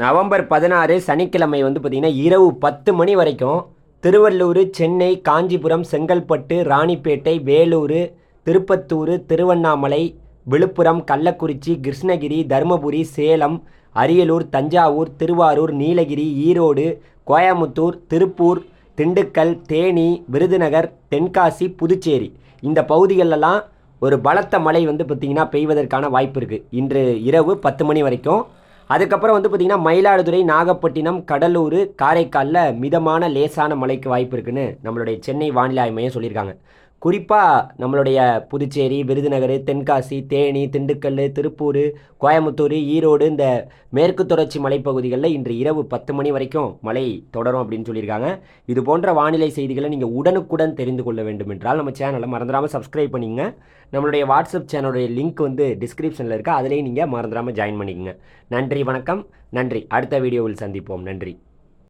November பதினாறு சனிக்கிழமை வந்து பார்த்திங்கன்னா இரவு பத்து மணி வரைக்கும் திருவள்ளூர் சென்னை காஞ்சிபுரம் செங்கல்பட்டு ராணிப்பேட்டை வேலூர் திருப்பத்தூர் திருவண்ணாமலை விழுப்புரம் கள்ளக்குறிச்சி கிருஷ்ணகிரி தருமபுரி சேலம் அரியலூர் தஞ்சாவூர் திருவாரூர் நீலகிரி ஈரோடு கோயமுத்தூர் திருப்பூர் திண்டுக்கல் தேனி விருதுநகர் தென்காசி புதுச்சேரி. இந்த பகுதிகளெல்லாம் ஒரு பலத்த மழை வந்து பார்த்திங்கன்னா பெய்வதற்கான வாய்ப்பு இருக்குது இன்று இரவு பத்து மணி வரைக்கும் அதுக்கப்புறம் வந்து பார்த்திங்கன்னா மயிலாடுதுறை நாகப்பட்டினம் கடலூர் காரைக்காலில் மிதமான லேசான மழைக்கு வாய்ப்பு இருக்குன்னு நம்மளுடைய சென்னை வானிலை ஆய்வு மையம் சொல்லியிருக்காங்க. குறிப்பாக நம்மளுடைய புதுச்சேரி விருதுநகர் தென்காசி தேனி திண்டுக்கல் திருப்பூர் கோயம்புத்தூர் ஈரோடு இந்த மேற்கு தொடர்ச்சி மலைப்பகுதிகளில் இன்று இரவு பத்து மணி வரைக்கும் மழை தொடரும் அப்படின்னு சொல்லியிருக்காங்க. இது போன்ற வானிலை செய்திகளை நீங்கள் உடனுக்குடன் தெரிந்து கொள்ள வேண்டும் என்றால் நம்ம சேனலை மறந்துடாமல் சப்ஸ்கிரைப் பண்ணிங்க நம்மளுடைய வாட்ஸ்அப் சேனலுடைய லிங்க் வந்து டிஸ்கிரிப்ஷனில் இருக்குது அதிலேயே நீங்கள் மறந்துடாமல் ஜாயின் பண்ணிக்கோங்க. நன்றி வணக்கம். நன்றி. அடுத்த வீடியோவில் சந்திப்போம். நன்றி.